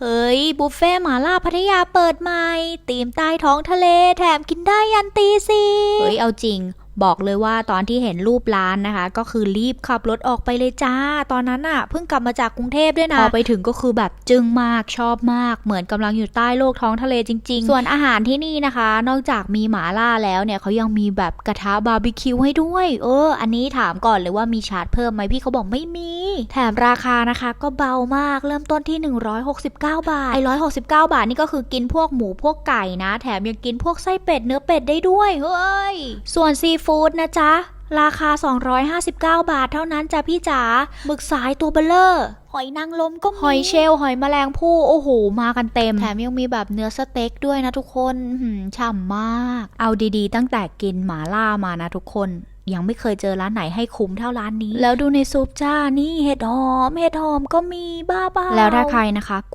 เฮ้ย บุฟเฟ่หมาล่าพัทยาเปิดใหม่ตีมใต้ท้องทะเลแถมกินได้ยันตีสี่เฮ้ย เอาจริง บอกเลยว่าตอนที่เห็นรูปร้านนะคะ ก็คือรีบขับรถออกไปเลยจ้า ตอนนั้นอะเพิ่งกลับมาจากกรุงเทพด้วยนะพอไปถึงก็คือแบบจึ้งมากชอบมาก เหมือนกำลังอยู่ใต้โลกท้องทะเลจริง ๆ ส่วนอาหารที่นี่นะคะ นอกจากมีหมาล่าแล้วเนี่ยเขายังมีแบบกระทะบาร์บีคิวให้ด้วย เออ อันนี้ถามก่อนเลยว่ามีชาร์จเพิ่มไหมพี่เขาบอกไม่มี แถมราคานะคะ ก็เบามากเริ่มต้นที่ 169 บาทไอ้169 บาทนี่ก็คือกินพวกหมูพวกไก่นะ แถมยังกินพวกไส้เป็ดเนื้อเป็ดได้ด้วยเฮ้ยส่วนซีฟู้ดนะจ๊ะ ราคา 259 บาทเท่านั้นจ้ะพี่จ๋าหมึกสายตัวเบลเลอร์หอยนางรมก็หอยเชลล์หอยแมลงภู่โอ้โห มากันเต็ม แถมยังมีแบบเนื้อสเต็กด้วยนะทุกคนอื้อหือฉ่ำมาก เอาดีๆ ตั้งแต่กินหมาล่ามานะทุกคนยังไม่เคยเจอร้านไหนให้คุ้มเท่าร้านนี้ แล้วดูในซุปจ้านี่เห็ดหอม เห็ดหอมก็มีบ้าบ้าแล้วถ้าใครนะคะกลัว